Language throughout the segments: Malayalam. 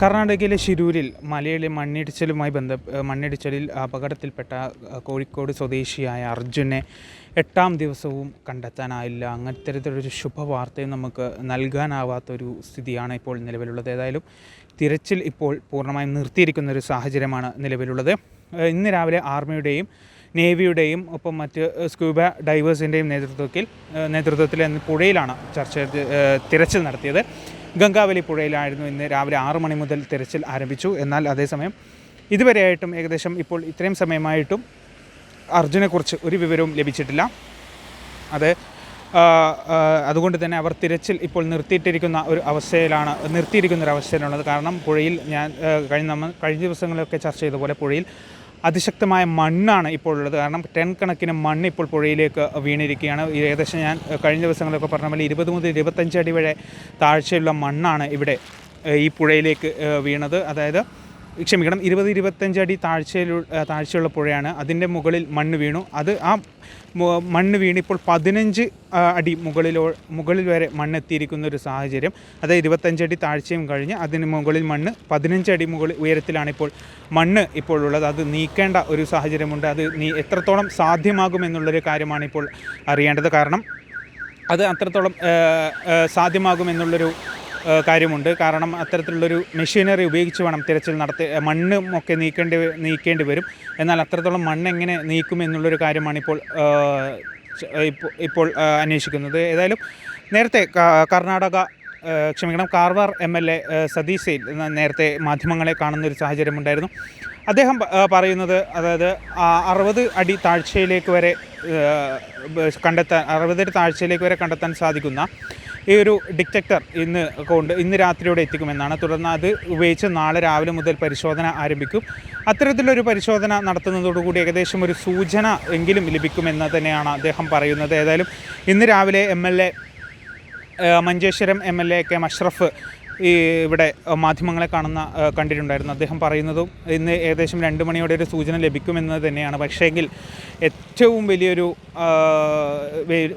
കർണാടകയിലെ ശിരൂരിൽ മലയിലെ മണ്ണിടിച്ചിലുമായി ബന്ധ മണ്ണിടിച്ചിലിൽ അപകടത്തിൽപ്പെട്ട കോഴിക്കോട് സ്വദേശിയായ അർജുനെ എട്ടാം ദിവസവും കണ്ടെത്താനായില്ല. അങ്ങനത്തരത്തിലൊരു ശുഭവാർത്തയും നമുക്ക് നൽകാനാവാത്തൊരു സ്ഥിതിയാണ് ഇപ്പോൾ നിലവിലുള്ളത്. ഏതായാലും തിരച്ചിൽ ഇപ്പോൾ പൂർണമായും നിർത്തിയിരിക്കുന്ന ഒരു സാഹചര്യമാണ് നിലവിലുള്ളത്. ഇന്ന് രാവിലെ ആർമിയുടെയും നേവിയുടെയും ഒപ്പം മറ്റ് സ്കൂബ ഡൈവേഴ്സിന്റെയും നേതൃത്വത്തിൽ നേതൃത്വത്തിൽ പുഴയിലാണ് ചർച്ച തിരച്ചിൽ നടത്തിയത്. ഗംഗാവലി പുഴയിലായിരുന്നു ഇന്ന് രാവിലെ ആറ് മണി മുതൽ തിരച്ചിൽ ആരംഭിച്ചു. എന്നാൽ അതേസമയം ഇതുവരെയായിട്ടും ഏകദേശം ഇപ്പോൾ ഇത്രയും സമയമായിട്ടും അർജുനെക്കുറിച്ച് ഒരു വിവരവും ലഭിച്ചിട്ടില്ല. അത് അതുകൊണ്ട് തന്നെ അവർ തിരച്ചിൽ ഇപ്പോൾ നിർത്തിയിട്ടിരിക്കുന്ന ഒരു അവസ്ഥയിലാണ് നിർത്തിയിരിക്കുന്ന ഒരു അവസ്ഥയിലുള്ളത്. കാരണം പുഴയിൽ ഞാൻ കഴിഞ്ഞ നമ്മ കഴിഞ്ഞ ദിവസങ്ങളിലൊക്കെ ചർച്ച ചെയ്ത പോലെ പുഴയിൽ അതിശക്തമായ മണ്ണാണ് ഇപ്പോൾ ഉള്ളത് കാരണം ടെൻ കണക്കിന് മണ്ണ് ഇപ്പോൾ പുഴയിലേക്ക് വീണിരിക്കുകയാണ്. ഏകദേശം ഞാൻ കഴിഞ്ഞ ദിവസങ്ങളിലൊക്കെ പറഞ്ഞ പോലെ ഇരുപത് മുതൽ ഇരുപത്തഞ്ച് അടി വരെ താഴ്ചയുള്ള മണ്ണാണ് ഇവിടെ ഈ പുഴയിലേക്ക് വീണത്. അതായത് ക്ഷമിക്കണം ഇരുപത് ഇരുപത്തഞ്ച് അടി താഴ്ചയിലു താഴ്ചയുള്ള പുഴയാണ്. അതിന്റെ മുകളിൽ മണ്ണ് വീണു. അത് ആ മണ്ണ് വീണ് ഇപ്പോൾ പതിനഞ്ച് അടി മുകളിലോ മുകളിൽ വരെ മണ്ണ് എത്തിയിരിക്കുന്ന ഒരു സാഹചര്യം. അതായത് ഇരുപത്തഞ്ചടി താഴ്ചയും കഴിഞ്ഞ് അതിന് മുകളിൽ മണ്ണ് പതിനഞ്ച് അടി മുകളിൽ ഉയരത്തിലാണ് ഇപ്പോൾ മണ്ണ് ഇപ്പോൾ ഉള്ളത്. അത് നീക്കേണ്ട ഒരു സാഹചര്യമുണ്ട്. അത് നീ എത്രത്തോളം സാധ്യമാകുമെന്നുള്ളൊരു കാര്യമാണ് ഇപ്പോൾ അറിയേണ്ടത്. കാരണം അത് അത്രത്തോളം സാധ്യമാകുമെന്നുള്ളൊരു കാര്യമുണ്ട്. കാരണം അത്തരത്തിലുള്ളൊരു മെഷീനറി ഉപയോഗിച്ച് വേണം തിരച്ചിൽ നടത്തി മണ്ണും ഒക്കെ നീക്കേണ്ടി നീക്കേണ്ടി വരും. എന്നാൽ അത്രത്തോളം മണ്ണ് എങ്ങനെ നീക്കും എന്നുള്ളൊരു കാര്യമാണ് ഇപ്പോൾ ഇപ്പോൾ അന്വേഷിക്കുന്നത്. ഏതായാലും നേരത്തെ കർണാടക ക്ഷമിക്കണം Karwar M L A Satish Sail നേരത്തെ മാധ്യമങ്ങളെ കാണുന്നൊരു സാഹചര്യമുണ്ടായിരുന്നു അദ്ദേഹം പറയുന്നത് അതായത് അറുപത് അടി താഴ്ചയിലേക്ക് വരെ കണ്ടെത്താൻ അറുപതടി താഴ്ചയിലേക്ക് വരെ കണ്ടെത്താൻ സാധിക്കുന്ന ഈ ഒരു ഡിറ്റക്ടർ ഇന്ന് കൊണ്ട് ഇന്ന് രാത്രിയോടെ എത്തിക്കുമെന്നാണ്. തുടർന്ന് അത് ഉപയോഗിച്ച് നാളെ രാവിലെ മുതൽ പരിശോധന ആരംഭിക്കും. അത്തരത്തിലൊരു പരിശോധന നടത്തുന്നതോടുകൂടി ഏകദേശം ഒരു സൂചന എങ്കിലും ലഭിക്കുമെന്ന് തന്നെയാണ് അദ്ദേഹം പറയുന്നത്. ഏതായാലും ഇന്ന് രാവിലെ M L A Manjeshwaram M L A K Mashraf ഈ ഇവിടെ മാധ്യമങ്ങളെ കാണുന്ന കണ്ടിട്ടുണ്ടായിരുന്നു. അദ്ദേഹം പറയുന്നതും ഇന്ന് ഏകദേശം രണ്ട് മണിയോടെ ഒരു സൂചന ലഭിക്കുമെന്നത് തന്നെയാണ്. പക്ഷേങ്കിൽ ഏറ്റവും വലിയൊരു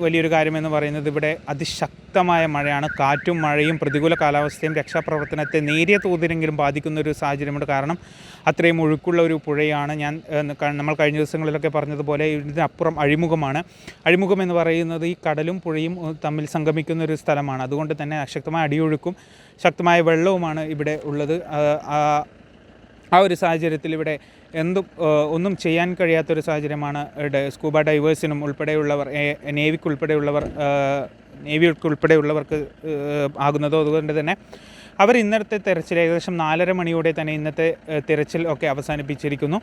വലിയൊരു കാര്യമെന്ന് പറയുന്നത് ഇവിടെ അതിശക്തമായ മഴയാണ്. കാറ്റും മഴയും പ്രതികൂല കാലാവസ്ഥയും രക്ഷാപ്രവർത്തനത്തെ നേരിയ തോതിലെങ്കിലും ബാധിക്കുന്ന ഒരു സാഹചര്യമുണ്ട്. കാരണം അത്രയും ഒഴുക്കുള്ള ഒരു പുഴയാണ്. ഞാൻ നമ്മൾ കഴിഞ്ഞ ദിവസങ്ങളിലൊക്കെ പറഞ്ഞതുപോലെ ഇതിനപ്പുറം അഴിമുഖമാണ്. അഴിമുഖം എന്ന് പറയുന്നത് ഈ കടലും പുഴയും തമ്മിൽ സംഗമിക്കുന്ന ഒരു സ്ഥലമാണ്. അതുകൊണ്ട് തന്നെ ശക്തമായ അടിയൊഴുക്കും ശക്തമായ വെള്ളവുമാണ് ഇവിടെ ഉള്ളത്. ആ- ഒരു സാഹചര്യത്തിൽ ഇവിടെ എന്തും ഒന്നും ചെയ്യാൻ കഴിയാത്തൊരു സാഹചര്യമാണ്. സ്കൂബ ഡൈവേഴ്സിനും ഉൾപ്പെടെയുള്ളവർ ഏ- നേവിക്ക് ഉൾപ്പെടെയുള്ളവർക്ക് ആകുന്നതോ അതുകൊണ്ട് തന്നെ. അവർ ഇന്നത്തെ തിരച്ചിൽ ഏകദേശം നാലര മണിയോടെ തന്നെ ഇന്നത്തെ തിരച്ചിൽ ഒക്കെ അവസാനിപ്പിച്ചിരിക്കുന്നു.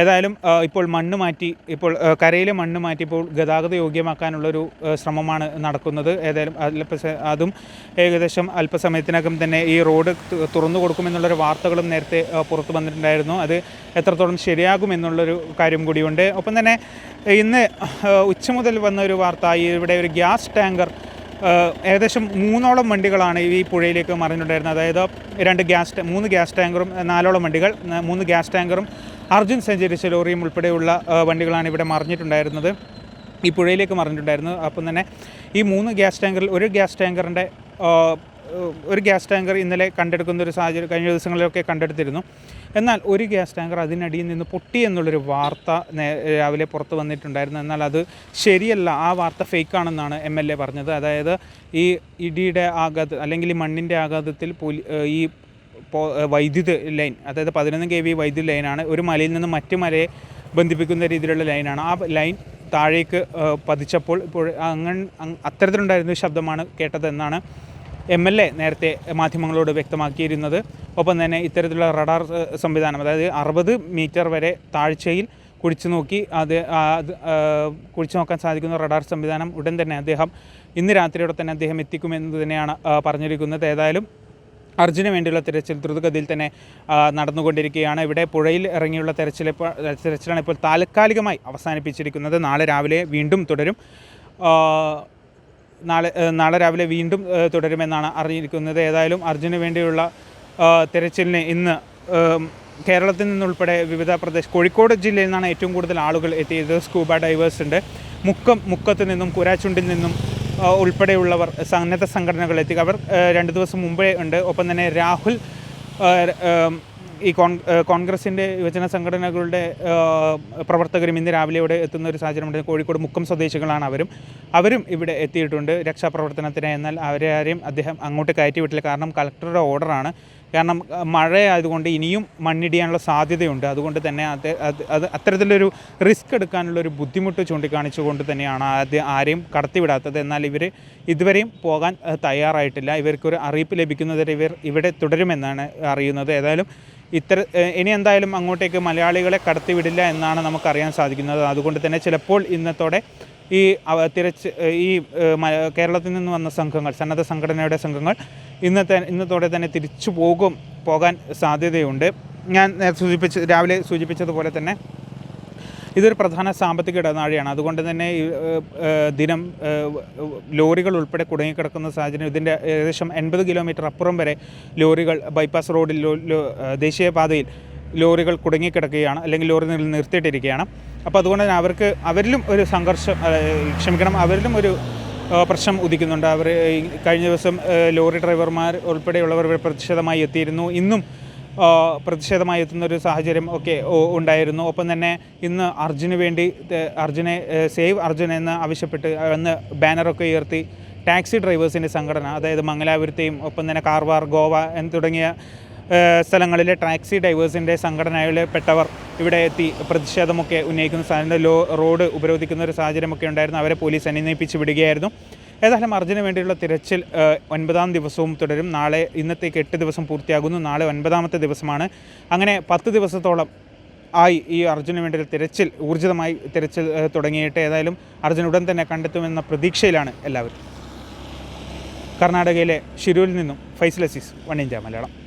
ഏതായാലും ഇപ്പോൾ മണ്ണ് മാറ്റി ഇപ്പോൾ കരയിലെ മണ്ണ് മാറ്റി ഇപ്പോൾ ഗതാഗത യോഗ്യമാക്കാനുള്ളൊരു ശ്രമമാണ് നടക്കുന്നത്. ഏതായാലും അല്പസ അതും ഏകദേശം അല്പസമയത്തിനകം തന്നെ ഈ റോഡ് തുറന്നു കൊടുക്കുമെന്നുള്ളൊരു വാർത്തകളും നേരത്തെ പുറത്തു വന്നിട്ടുണ്ടായിരുന്നു. അത് എത്രത്തോളം ശരിയാകുമെന്നുള്ളൊരു കാര്യം കൂടിയുണ്ട്. ഒപ്പം തന്നെ ഇന്ന് ഉച്ച മുതൽ വന്ന ഒരു വാർത്ത ഇവിടെ ഒരു ഗ്യാസ് ടാങ്കർ ഏകദേശം മൂന്നോളം വണ്ടികളാണ് ഈ പുഴയിലേക്ക് മറിഞ്ഞിട്ടുണ്ടായിരുന്നത് അതായത് രണ്ട് ഗ്യാസ് മൂന്ന് ഗ്യാസ് ടാങ്കറും നാലോളം വണ്ടികൾ മൂന്ന് ഗ്യാസ് ടാങ്കറും അർജുൻ സഞ്ചരിച്ച ലോറിയും ഉൾപ്പെടെയുള്ള വണ്ടികളാണ് ഇവിടെ മറിഞ്ഞിട്ടുണ്ടായിരുന്നത്. ഈ പുഴയിലേക്ക് മറിഞ്ഞിട്ടുണ്ടായിരുന്നു അപ്പം തന്നെ ഈ മൂന്ന് ഗ്യാസ് ടാങ്കറിൽ ഒരു ഗ്യാസ് ടാങ്കറിന്റെ ഒരു ഗ്യാസ് ടാങ്കർ ഇന്നലെ കണ്ടെടുക്കുന്ന ഒരു സാഹചര്യം കഴിഞ്ഞ ദിവസങ്ങളിലൊക്കെ കണ്ടെടുത്തിരുന്നു. എന്നാൽ ഒരു ഗ്യാസ് ടാങ്കർ അതിനടിയിൽ നിന്ന് പൊട്ടി എന്നുള്ളൊരു വാർത്ത രാവിലെ പുറത്ത് വന്നിട്ടുണ്ടായിരുന്നു. എന്നാൽ അത് ശരിയല്ല. ആ വാർത്ത ഫേക്കാണെന്നാണ് എം എൽ എ പറഞ്ഞത്. അതായത് ഈ ഇടിയുടെ ആഘാത അല്ലെങ്കിൽ ഈ മണ്ണിന്റെ ആഘാതത്തിൽ ഈ വൈദ്യുത ലൈൻ അതായത് പതിനൊന്ന് കെ വി വൈദ്യുത ലൈനാണ് ഒരു മലയിൽ നിന്ന് മറ്റു മലയെ ബന്ധിപ്പിക്കുന്ന രീതിയിലുള്ള ലൈനാണ്. ആ ലൈൻ താഴേക്ക് പതിച്ചപ്പോൾ ഇപ്പോൾ അങ്ങനെ അത്തരത്തിലുണ്ടായിരുന്ന ശബ്ദമാണ് കേട്ടതെന്നാണ് എം എൽ എ നേരത്തെ മാധ്യമങ്ങളോട് വ്യക്തമാക്കിയിരുന്നത്. ഒപ്പം തന്നെ ഇത്തരത്തിലുള്ള റഡാർ സംവിധാനം അതായത് അറുപത് മീറ്റർ വരെ താഴ്ചയിൽ കുഴിച്ചു നോക്കി അത് കുഴിച്ചു നോക്കാൻ സാധിക്കുന്ന റഡാർ സംവിധാനം ഉടൻ തന്നെ അദ്ദേഹം ഇന്ന് രാത്രിയോടെ തന്നെ അദ്ദേഹം എത്തിക്കുമെന്ന് തന്നെയാണ് പറഞ്ഞിരിക്കുന്നത്. ഏതായാലും അർജുന് വേണ്ടിയുള്ള തെരച്ചിൽ ദ്രുതഗതിയിൽ തന്നെ നടന്നുകൊണ്ടിരിക്കുകയാണ്. ഇവിടെ പുഴയിൽ ഇറങ്ങിയുള്ള തെരച്ചിൽ തിരച്ചിലാണ് ഇപ്പോൾ താൽക്കാലികമായി അവസാനിപ്പിച്ചിരിക്കുന്നത്. നാളെ രാവിലെ വീണ്ടും തുടരും. നാളെ നാളെ രാവിലെ വീണ്ടും തുടരുമെന്നാണ് അറിഞ്ഞിരിക്കുന്നത്. ഏതായാലും അർജുന് വേണ്ടിയുള്ള തിരച്ചിലിന് ഇന്ന് കേരളത്തിൽ നിന്നുൾപ്പെടെ വിവിധ പ്രദേശ കോഴിക്കോട് ജില്ലയിൽ നിന്നാണ് ഏറ്റവും കൂടുതൽ ആളുകൾ എത്തിയത്. സ്കൂബ ഡൈവേഴ്സ് ഉണ്ട്. മുക്കം മുക്കത്ത് നിന്നും കുരാച്ചുണ്ടിൽ നിന്നും ഉൾപ്പെടെയുള്ളവർ സന്നദ്ധ സംഘടനകൾ എത്തി അവർ രണ്ട് ദിവസം മുമ്പേ ഉണ്ട്. ഒപ്പം തന്നെ രാഹുൽ ഈ കോൺഗ്രസിന്റെ യുവജന സംഘടനകളുടെ പ്രവർത്തകരും ഇന്ന് രാവിലെ ഇവിടെ എത്തുന്ന ഒരു സാഹചര്യമുണ്ട്. കോഴിക്കോട് മുക്കം സ്വദേശികളാണ് അവരും. അവരും ഇവിടെ എത്തിയിട്ടുണ്ട് രക്ഷാപ്രവർത്തനത്തിന്. എന്നാൽ അവരെ ആരെയും അദ്ദേഹം അങ്ങോട്ട് കയറ്റി വിട്ടില്ല കാരണം കളക്ടറുടെ ഓർഡറാണ്. കാരണം മഴയായതുകൊണ്ട് ഇനിയും മണ്ണിടിയാനുള്ള സാധ്യതയുണ്ട്. അതുകൊണ്ട് തന്നെ അത് അത് അത് അത്തരത്തിലൊരു റിസ്ക് എടുക്കാനുള്ള ഒരു ബുദ്ധിമുട്ട് ചൂണ്ടിക്കാണിച്ചുകൊണ്ട് തന്നെയാണ് ആദ്യം ആരെയും കടത്തിവിടാത്തത്. എന്നാൽ ഇവർ ഇതുവരെയും പോകാൻ തയ്യാറായിട്ടില്ല. ഇവർക്കൊരു അറിയിപ്പ് ലഭിക്കുന്നതുവരെ ഇവർ ഇവിടെ തുടരുമെന്നാണ് അറിയുന്നത്. ഏതായാലും ഇത്തര ഏഹ്, ഇനി എന്തായാലും അങ്ങോട്ടേക്ക് മലയാളികളെ കടത്തിവിടില്ല എന്നാണ് നമുക്കറിയാൻ സാധിക്കുന്നത്. അതുകൊണ്ട് തന്നെ ചിലപ്പോൾ ഇന്നത്തോടെ ഈ തിരച്ച് ഈ കേരളത്തിൽ നിന്ന് വന്ന സംഘങ്ങൾ സന്നദ്ധ സംഘടനയുടെ സംഘങ്ങൾ ഇന്നത്തെ ഇന്നത്തോടെ തന്നെ തിരിച്ചു പോകും പോകാൻ സാധ്യതയുണ്ട്. ഞാൻ സൂചിപ്പിച്ച് രാവിലെ സൂചിപ്പിച്ചതുപോലെ തന്നെ ഇതൊരു പ്രധാന സാമ്പത്തിക ഇടനാഴിയാണ്. അതുകൊണ്ട് തന്നെ ദിനം ലോറികൾ ഉൾപ്പെടെ കുടുങ്ങിക്കിടക്കുന്ന സാഹചര്യം ഇതിന്റെ ഏകദേശം എൺപത് കിലോമീറ്റർ അപ്പുറം വരെ ലോറികൾ ബൈപ്പാസ് റോഡിൽ ദേശീയപാതയിൽ ലോറികൾ കുടുങ്ങിക്കിടക്കുകയാണ് അല്ലെങ്കിൽ ലോറി നിർ- നിർത്തിയിട്ടിരിക്കുകയാണ്. അപ്പോൾ അതുകൊണ്ട് തന്നെ അവർക്ക് അവരിലും ഒരു സംഘർഷം ക്ഷമിക്കണം അവരിലും ഒരു പ്രശ്നം ഉദിക്കുന്നുണ്ട്. അവർ കഴിഞ്ഞ ദിവസം ലോറി ഡ്രൈവർമാർ ഉൾപ്പെടെയുള്ളവർ പ്രതിഷേധമായി എത്തിയിരുന്നു. ഇന്നും പ്രതിഷേധമായി എത്തുന്ന ഒരു സാഹചര്യം ഒക്കെ ഉണ്ടായിരുന്നു. ഒപ്പം തന്നെ ഇന്ന് അർജുന് വേണ്ടി അർജുനെ സേവ് അർജുൻ എന്ന് ആവശ്യപ്പെട്ട് അന്ന് ബാനറൊക്കെ ഉയർത്തി ടാക്സി ഡ്രൈവേഴ്സിന്റെ സംഘടന അതായത് മംഗലാപുരത്തെയും ഒപ്പം തന്നെ കാർവാർ ഗോവ എന്ന് തുടങ്ങിയ സ്ഥലങ്ങളിലെ ടാക്സി ഡ്രൈവേഴ്സിന്റെ സംഘടനയിൽപ്പെട്ടവർ ഇവിടെ എത്തി പ്രതിഷേധമൊക്കെ ഉന്നയിക്കുന്ന ലോ റോഡ് ഉപരോധിക്കുന്ന ഒരു സാഹചര്യമൊക്കെ ഉണ്ടായിരുന്നു. അവരെ പോലീസ് അനുനയിപ്പിച്ച് വിടുകയായിരുന്നു. ഏതായാലും അർജുന് വേണ്ടിയുള്ള തിരച്ചിൽ ഒൻപതാം ദിവസവും തുടരും. നാളെ ഇന്നത്തേക്ക് എട്ട് ദിവസം പൂർത്തിയാകുന്നു. നാളെ ഒൻപതാമത്തെ ദിവസമാണ്. അങ്ങനെ പത്ത് ദിവസത്തോളം ആയി ഈ അർജുന് വേണ്ടിയുള്ള തിരച്ചിൽ ഊർജിതമായി തിരച്ചിൽ തുടങ്ങിയിട്ട് ഏതായാലും അർജുൻ ഉടൻ തന്നെ കണ്ടെത്തുമെന്ന പ്രതീക്ഷയിലാണ് എല്ലാവരും. കർണാടകയിലെ ഷിരൂരിൽ നിന്നും ഫൈസൽ അസീസ് വൺ ഇന്ത്യ മലയാളം.